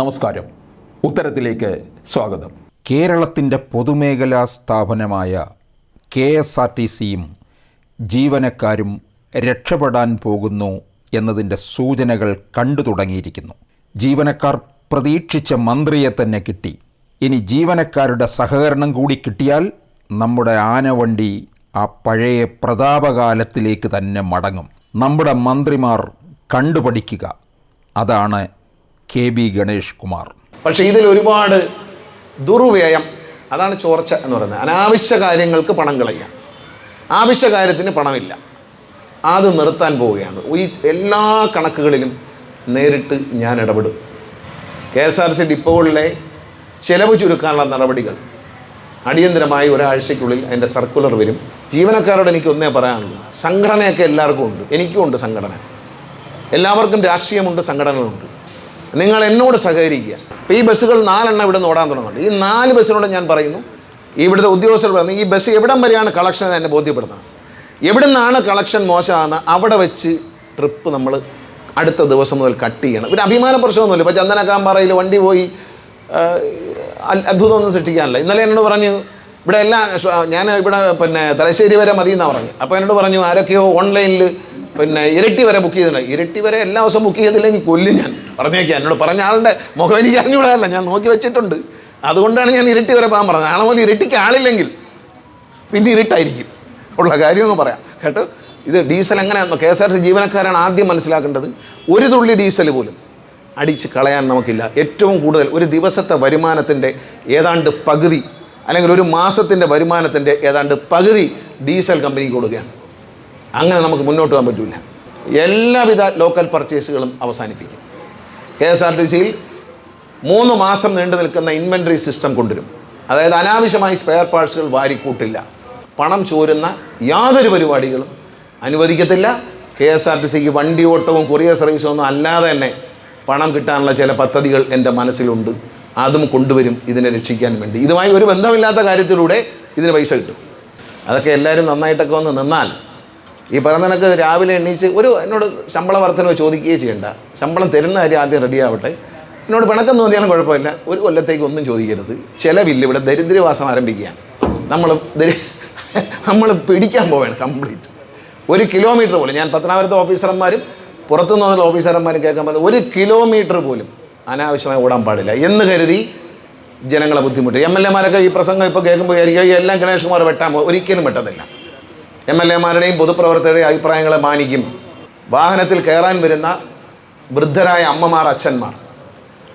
നമസ്കാരം. ഉത്തരത്തിലേക്ക് സ്വാഗതം. കേരളത്തിന്റെ പൊതുമേഖലാ സ്ഥാപനമായ കെ എസ് ആർ ടി സിയും ജീവനക്കാരും രക്ഷപ്പെടാൻ പോകുന്നു എന്നതിന്റെ സൂചനകൾ കണ്ടു തുടങ്ങിയിരിക്കുന്നു. ജീവനക്കാർ പ്രതീക്ഷിച്ച മന്ത്രിയെ തന്നെ കിട്ടി. ഇനി ജീവനക്കാരുടെ സഹകരണം കൂടി കിട്ടിയാൽ നമ്മുടെ ആനവണ്ടി ആ പഴയ പ്രതാപകാലത്തിലേക്ക് തന്നെ മടങ്ങും. നമ്മുടെ മന്ത്രിമാർ കണ്ടുപഠിക്കുക. അതാണ് കെ ബി ഗണേഷ് കുമാർ. പക്ഷേ ഇതിൽ ഒരുപാട് ദുർവ്യയം അതാണ് ചോർച്ച എന്ന് പറയുന്നത്. അനാവശ്യ കാര്യങ്ങൾക്ക് പണം കളയുക. ആവശ്യ കാര്യത്തിന് പണമില്ല. അത് നിർത്താൻ പോവുകയാണ്. ഈ എല്ലാ കണക്കുകളിലും നേരിട്ട് ഞാൻ ഇടപെടും. കെ എസ് ആർ സി ഡിപ്പോകളിലെ ചെലവ് ചുരുക്കാനുള്ള നടപടികൾ അടിയന്തരമായി ഒരാഴ്ചയ്ക്കുള്ളിൽ അതിന്റെ സർക്കുലർ വരും. ജീവനക്കാരോട് എനിക്ക് ഒന്നേ പറയാനുള്ളൂ. സംഘടനയൊക്കെ എല്ലാവർക്കും ഉണ്ട്. എനിക്കും ഉണ്ട് സംഘടന. എല്ലാവർക്കും രാഷ്ട്രീയമുണ്ട് സംഘടനകളുണ്ട്. നിങ്ങൾ എന്നോട് സഹകരിക്കുക. ഇപ്പോൾ ഈ ബസ്സുകൾ നാലെണ്ണം ഇവിടെ നിന്ന് ഓടാൻ തുടങ്ങുന്നുണ്ട്. ഈ നാല് ബസ്സിനോട് ഞാൻ പറയുന്നു ഇവിടുത്തെ ഉദ്യോഗസ്ഥർ പറയുന്നത് ഈ ബസ് എവിടം വരെയാണ് കളക്ഷൻ എന്ന് എന്നെ ബോധ്യപ്പെടുന്നത് എവിടെ നിന്നാണ് കളക്ഷൻ മോശമാകുന്ന അവിടെ വെച്ച് ട്രിപ്പ് നമ്മൾ അടുത്ത ദിവസം മുതൽ കട്ട് ചെയ്യണം. ഒരു അഭിമാന പ്രശ്നമൊന്നുമില്ല. ഇപ്പോൾ ചന്ദനക്കാമ്പാറയിൽ വണ്ടി പോയി അത്ഭുതമൊന്നും സൃഷ്ടിക്കാനില്ല. ഇന്നലെ എന്നോട് പറഞ്ഞു ഇവിടെ എല്ലാം ഞാൻ ഇവിടെ പിന്നെ തലശ്ശേരി വരെ മതി എന്നാണ് പറഞ്ഞു. അപ്പോൾ എന്നോട് പറഞ്ഞു ആരൊക്കെയോ ഓൺലൈനിൽ പിന്നെ ഇരട്ടി വരെ ബുക്ക് ചെയ്തിട്ടുണ്ട്. ഇരട്ടി വരെ എല്ലാ ദിവസവും ബുക്ക് ചെയ്തില്ലെങ്കിൽ കൊല്ലും ഞാൻ. പറഞ്ഞേക്കാം എന്നോട് പറഞ്ഞ ആളുടെ മുഖം എനിക്ക് അറിഞ്ഞുകൂടാറില്ല ഞാൻ നോക്കി വെച്ചിട്ടുണ്ട്. അതുകൊണ്ടാണ് ഞാൻ ഇരട്ടി വരെ പോകാൻ പറഞ്ഞത്. നാളെ മുതൽ ഇരട്ടിക്ക് ആളില്ലെങ്കിൽ പിന്നെ ഇരുട്ടായിരിക്കും. ഉള്ള കാര്യമൊന്നും പറയാം. കേട്ടോ? ഇത് ഡീസൽ എങ്ങനെയാണെന്നോ കെ എസ് ആർ ടി ജീവനക്കാരാണ് ആദ്യം മനസ്സിലാക്കേണ്ടത്. ഒരു തുള്ളി ഡീസൽ പോലും അടിച്ച് കളയാൻ നമുക്കില്ല. ഏറ്റവും കൂടുതൽ ഒരു ദിവസത്തെ വരുമാനത്തിന്റെ ഏതാണ്ട് പകുതി അല്ലെങ്കിൽ ഒരു മാസത്തിന്റെ വരുമാനത്തിന്റെ ഏതാണ്ട് പകുതി ഡീസൽ കമ്പനിക്ക് കൊടുക്കുകയാണ്. അങ്ങനെ നമുക്ക് മുന്നോട്ട് പോകാൻ പറ്റില്ല എല്ലാവിധ ലോക്കൽ പർച്ചേസുകളും അവസാനിപ്പിക്കും. കെ എസ് ആർ ടി സിയിൽ മൂന്ന് മാസം നീണ്ടു നിൽക്കുന്ന ഇൻവെന്ററി സിസ്റ്റം കൊണ്ടുവരും. അതായത് അനാവശ്യമായി സ്പെയർ പാർട്സുകൾ വാരിക്കൂട്ടില്ല. പണം ചോരുന്ന യാതൊരു പരിപാടികളും അനുവദിക്കത്തില്ല. കെ എസ് ആർ ടി സിക്ക് വണ്ടി ഓട്ടവും കൊറിയർ സർവീസും ഒന്നും അല്ലാതെ തന്നെ പണം കിട്ടാനുള്ള ചില പദ്ധതികൾ എന്റെ മനസ്സിലുണ്ട്. അതും കൊണ്ടുവരും ഇതിനെ രക്ഷിക്കാൻ വേണ്ടി. ഇതുമായി ഒരു ബന്ധമില്ലാത്ത കാര്യത്തിലൂടെ ഇതിന് പൈസ കിട്ടും. അതൊക്കെ എല്ലാവരും നന്നായിട്ടൊക്കെ ഒന്ന് നിന്നാൽ ഈ കണക്ക് രാവിലെ എണീച്ച് ഒരു എന്നോട് ശമ്പള വർധനവ് ചോദിക്കുകയേ ചെയ്യണ്ട. ശമ്പളം തരുന്ന കാര്യം ആദ്യം റെഡിയാവട്ടെ എന്നോട് പിണക്കം തോന്നിയാലും കുഴപ്പമില്ല. ഒരു കൊല്ലത്തേക്ക് ഒന്നും ചോദിക്കരുത്. ചിലവില്ല. ഇവിടെ ദരിദ്രവാസം ആരംഭിക്കുകയാണ്. നമ്മൾ നമ്മൾ പിടിക്കാൻ പോവുകയാണ് കംപ്ലീറ്റ് ഒരു കിലോമീറ്റർ പോലും. ഞാൻ പത്തനാപുരത്തെ ഓഫീസർമാരും പുറത്തു നിന്നുള്ള ഓഫീസർമാരും കേൾക്കാൻ പറഞ്ഞത് ഒരു കിലോമീറ്റർ പോലും അനാവശ്യമായി ഓടാൻ പാടില്ല. എന്ന് കരുതി ജനങ്ങളെ ബുദ്ധിമുട്ട്. എം എൽ എമാരൊക്കെ ഈ പ്രസംഗം ഇപ്പോൾ കേൾക്കുമ്പോൾ വിചാരിക്കുക എല്ലാം ഗണേഷ് കുമാർ വെട്ടാൻ ഒരിക്കലും വെട്ടത്തില്ല. M L എമാരുടെയും പൊതുപ്രവർത്തകരുടെയും അഭിപ്രായങ്ങളെ മാനിക്കും. വാഹനത്തിൽ കയറാൻ വരുന്ന വൃദ്ധരായ അമ്മമാർ അച്ഛന്മാർ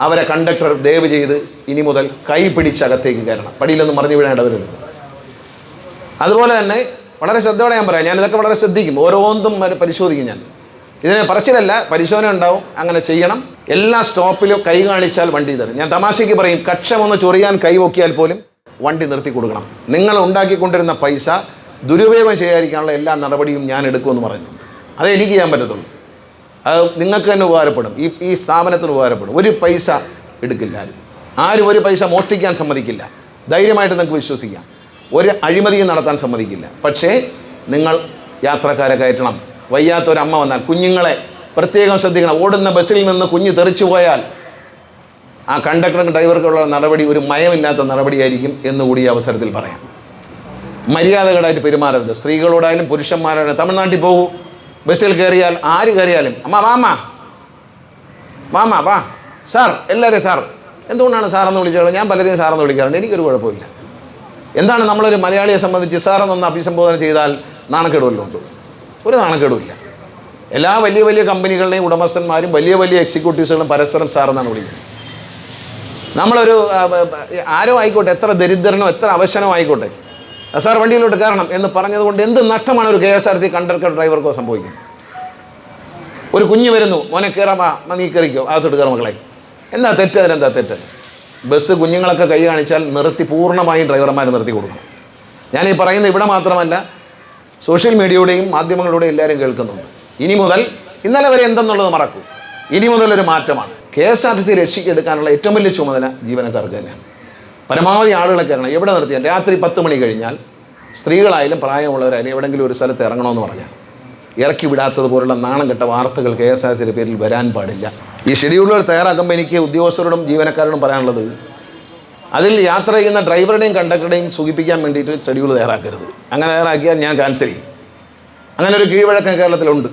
അവരെ കണ്ടക്ടർ ദയവ് ചെയ്ത് ഇനി മുതൽ കൈ പിടിച്ചകത്തേക്ക് കയറണം. പടിയിലൊന്നും മറിഞ്ഞു വീഴാൻ ഇടവരുത്. അതുപോലെ തന്നെ വളരെ ശ്രദ്ധയോടെ ഞാൻ പറയാം ഞാൻ ഇതൊക്കെ വളരെ ശ്രദ്ധിക്കും. ഓരോന്നും പരിശോധിക്കും ഞാൻ. ഇതിനെ പറച്ചിലല്ല പരിശോധന ഉണ്ടാവും അങ്ങനെ ചെയ്യണം. എല്ലാ സ്റ്റോപ്പിലും കൈ കാണിച്ചാൽ വണ്ടി തരും. ഞാൻ തമാശയ്ക്ക് പറയും കക്ഷമൊന്ന് ചൊറിയാൻ കൈ പൊക്കിയാൽ പോലും വണ്ടി നിർത്തി കൊടുക്കണം. നിങ്ങൾ ഉണ്ടാക്കിക്കൊണ്ടിരുന്ന പൈസ ദുരുപയോഗം ചെയ്യാതിരിക്കാനുള്ള എല്ലാ നടപടിയും ഞാൻ എടുക്കുമെന്ന് പറഞ്ഞു. അതേ എനിക്ക് ചെയ്യാൻ പറ്റത്തുള്ളൂ. അത് നിങ്ങൾക്ക് തന്നെ ഉപകാരപ്പെടും. ഈ ഈ സ്ഥാപനത്തിന് ഉപകാരപ്പെടും. ഒരു പൈസ എടുക്കില്ല ആരും. ആരും ഒരു പൈസ മോഷ്ടിക്കാൻ സമ്മതിക്കില്ല. ധൈര്യമായിട്ട് നിങ്ങൾക്ക് വിശ്വസിക്കാം. ഒരു അഴിമതിയും നടത്താൻ സമ്മതിക്കില്ല. പക്ഷേ നിങ്ങൾ യാത്രക്കാരെ കയറ്റണം. വയ്യാത്ത ഒരു അമ്മ വന്നാൽ കുഞ്ഞുങ്ങളെ പ്രത്യേകം ശ്രദ്ധിക്കണം. ഓടുന്ന ബസ്സിൽ നിന്ന് കുഞ്ഞ് തെറിച്ചു പോയാൽ ആ കണ്ടക്ടറും ഡ്രൈവർക്കുള്ള നടപടി ഒരു മയമില്ലാത്ത നടപടിയായിരിക്കും എന്നുകൂടി അവസരത്തിൽ പറയാം. മര്യാദകളായിട്ട് പെരുമാറരുത്. സ്ത്രീകളോടായാലും പുരുഷന്മാരായാലും തമിഴ്നാട്ടിൽ പോകൂ. ബസ്സിൽ കയറിയാൽ ആര് കയറിയാലും. അമ്മ വാമ്മ വാമ്മ വാ സാർ എല്ലാവരും സാർ. എന്തുകൊണ്ടാണ് സാറെന്ന് വിളിച്ചത്? ഞാൻ പലരെയും സാറെന്ന് വിളിക്കാറുണ്ട്. എനിക്കൊരു കുഴപ്പമില്ല. എന്താണ് നമ്മളൊരു മലയാളിയെ സംബന്ധിച്ച് സാറെന്നൊന്ന് അഭിസംബോധന ചെയ്താൽ നാണക്കേടുമല്ലോ ഉണ്ട് ഒരു നാണക്കേടുമില്ല. എല്ലാ വലിയ വലിയ കമ്പനികളുടെയും ഉടമസ്ഥന്മാരും വലിയ വലിയ എക്സിക്യൂട്ടീവ്സുകളും പരസ്പരം സാറെന്നാണ് വിളിക്കുന്നത്. നമ്മളൊരു ആരോ ആയിക്കോട്ടെ എത്ര ദരിദ്രനോ എത്ര അവശനോ ആയിക്കോട്ടെ. "ആ, സാർ വണ്ടിയിലോട്ട് കയറണം എന്ന് പറഞ്ഞതുകൊണ്ട് എന്ത് നഷ്ടമാണ് ഒരു K S R C conductor ഡ്രൈവർക്കോ സംഭവിക്കുന്നത്? ഒരു കുഞ്ഞ് വരുന്നു മോനെ കയറാമാ നീ കയറിക്കോ അകത്തോട്ട് കയറ മക്കളെ. എന്താ തെറ്റ്? അതിലെന്താ തെറ്റ്? ബസ് കുഞ്ഞുങ്ങളൊക്കെ കൈ കാണിച്ചാൽ നിർത്തി പൂർണമായും ഡ്രൈവർമാർ നിർത്തി കൊടുക്കണം. ഞാൻ ഈ പറയുന്നത് ഇവിടെ മാത്രമല്ല സോഷ്യൽ മീഡിയയുടെയും മാധ്യമങ്ങളുടെയും എല്ലാവരും കേൾക്കുന്നുണ്ട്. ഇനി മുതൽ ഇന്നലെ വരെ എന്തെന്നുള്ളത് മറക്കൂ. ഇനി മുതൽ ഒരു മാറ്റമാണ്. K S R T C രക്ഷിക്കെടുക്കാനുള്ള ഏറ്റവും വലിയ ചുമതല ജീവനക്കാർക്ക് തന്നെയാണ്. പരമാവധി ആളുകളെ കയറണം എവിടെ നിർത്തിയാൽ രാത്രി പത്ത് മണി കഴിഞ്ഞാൽ സ്ത്രീകളായാലും പ്രായമുള്ളവരായാലും എവിടെയെങ്കിലും ഒരു സ്ഥലത്ത് ഇറങ്ങണമെന്ന് പറഞ്ഞാൽ ഇറക്കി വിടാത്തത് പോലുള്ള നാണം കെട്ട വാർത്തകൾ കെ എസ് ആർ സിയുടെ പേരിൽ വരാൻ പാടില്ല. ഈ ഷെഡ്യൂളുകൾ തയ്യാറാക്കുമ്പോൾ എനിക്ക് ഉദ്യോഗസ്ഥരോടും ജീവനക്കാരോടും പറയാനുള്ളത് അതിൽ യാത്ര ചെയ്യുന്ന ഡ്രൈവറുടെയും കണ്ടക്ടറുടെയും സുഖിപ്പിക്കാൻ വേണ്ടിയിട്ട് ഷെഡ്യൂൾ തയ്യാറാക്കരുത്. അങ്ങനെ തയ്യാറാക്കിയാൽ ഞാൻ ക്യാൻസൽ ചെയ്യും. അങ്ങനെ ഒരു കീഴ്വഴക്കം കേരളത്തിലുണ്ട്.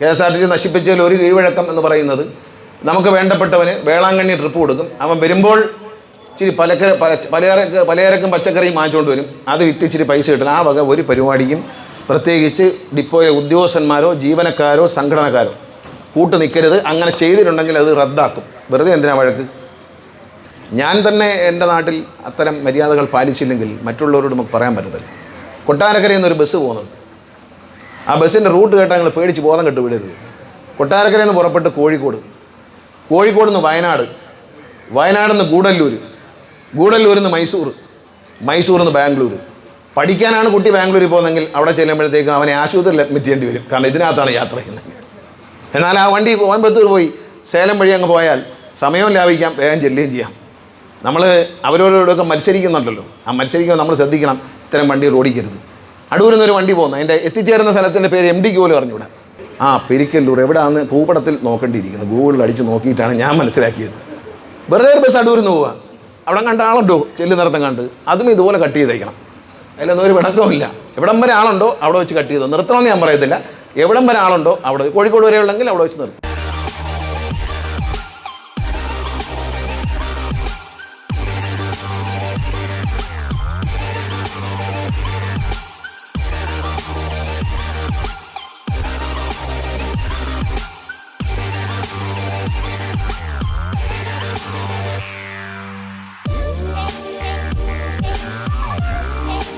K S R T C നശിപ്പിച്ചതിൽ ഒരു കീഴ്വഴക്കം എന്ന് പറയുന്നത് നമുക്ക് വേണ്ടപ്പെട്ടവന് വേളാങ്കണ്ണി ട്രിപ്പ് കൊടുക്കും. അവൻ വരുമ്പോൾ ഇച്ചിരി പലക്കര പല പലചരക്ക് പലചരക്കും പച്ചക്കറിയും വാങ്ങിച്ചുകൊണ്ട് വരും. അത് വിറ്റ് ഇച്ചിരി പൈസ കിട്ടണം. ആ വക ഒരു പരിപാടിക്കും പ്രത്യേകിച്ച് ഡിപ്പോയിലെ ഉദ്യോഗസ്ഥന്മാരോ ജീവനക്കാരോ സംഘടനക്കാരോ കൂട്ട് നിൽക്കരുത് അങ്ങനെ ചെയ്തിട്ടുണ്ടെങ്കിൽ അത് റദ്ദാക്കും. വെറുതെ എന്തിനാ വഴക്ക്? ഞാൻ തന്നെ എന്റെ നാട്ടിൽ അത്തരം മര്യാദകൾ പാലിച്ചില്ലെങ്കിൽ മറ്റുള്ളവരോട് നമുക്ക് പറയാൻ പറ്റത്തില്ല. കൊട്ടാരക്കരയിൽ നിന്നൊരു ബസ് പോകുന്നുണ്ട്. ആ ബസ്സിന്റെ റൂട്ട് കേട്ടാൽ നിങ്ങൾ പേടിച്ച് ബോധം കെട്ട് വിടരുത്. കൊട്ടാരക്കരയിൽ നിന്ന് പുറപ്പെട്ട് കോഴിക്കോട്. കോഴിക്കോട് നിന്ന് വയനാട്. വയനാട് നിന്ന് ഗൂഡല്ലൂർ ഗൂഡല്ലൂരിൽ നിന്ന് മൈസൂർ മൈസൂരിൽ നിന്ന് ബാംഗ്ലൂർ പഠിക്കാനാണ് കുട്ടി ബാംഗ്ലൂരിൽ പോകുന്നതെങ്കിൽ അവിടെ ചെല്ലുമ്പോഴത്തേക്കും അവനെ ആശുപത്രിയിൽ അഡ്മിറ്റ് ചെയ്യേണ്ടി വരും. കാരണം ഇതിനകത്താണ് യാത്ര ചെയ്യുന്നത്. എന്നാൽ ആ വണ്ടി കോയമ്പത്തൂർ പോയി. സേലം വഴി അങ്ങ് പോയാൽ സമയവും ലാഭിക്കാം വേഗം ചെല്ലുകയും ചെയ്യാം. നമ്മൾ അവരോടൊക്കെ മത്സരിക്കുന്നുണ്ടല്ലോ. ആ മത്സരിക്കുമ്പോൾ നമ്മൾ ശ്രദ്ധിക്കണം ഇത്തരം വണ്ടികൾ ഓടിക്കരുത്. അടൂരിൽ നിന്നൊരു വണ്ടി പോകുന്നു. അതിന്റെ എത്തിച്ചേരുന്ന സ്ഥലത്തിന്റെ പേര് എം ഡിക്ക് പോലും അറിഞ്ഞൂടാ ആ പെരിക്കല്ലൂർ എവിടെയാണെന്ന് ഭൂപടത്തിൽ നോക്കേണ്ടിയിരിക്കുന്നത് ഗൂഗിളിൽ അടിച്ച് നോക്കിയിട്ടാണ് ഞാൻ മനസ്സിലാക്കിയത്. വെറുതെ ബസ് അടൂരിൽ നിന്ന് പോവുക അവിടെ കണ്ട ആളുണ്ടോ? ചെല്ലുന്നിടത്തം കണ്ട്. അതും ഇതുപോലെ കട്ട് ചെയ്തേക്കണം. അതിലൊന്നും ഒരു വിടക്കമില്ല എവിടം വരെ ആളുണ്ടോ അവിടെ വെച്ച് കട്ട് ചെയ്തോ. നിർത്തണമെന്ന് ഞാൻ പറയത്തില്ല. എവിടം വരെ ആളുണ്ടോ അവിടെ കോഴിക്കോട് വരെ ഉള്ളെങ്കിൽ അവിടെ വെച്ച് നിർത്തും.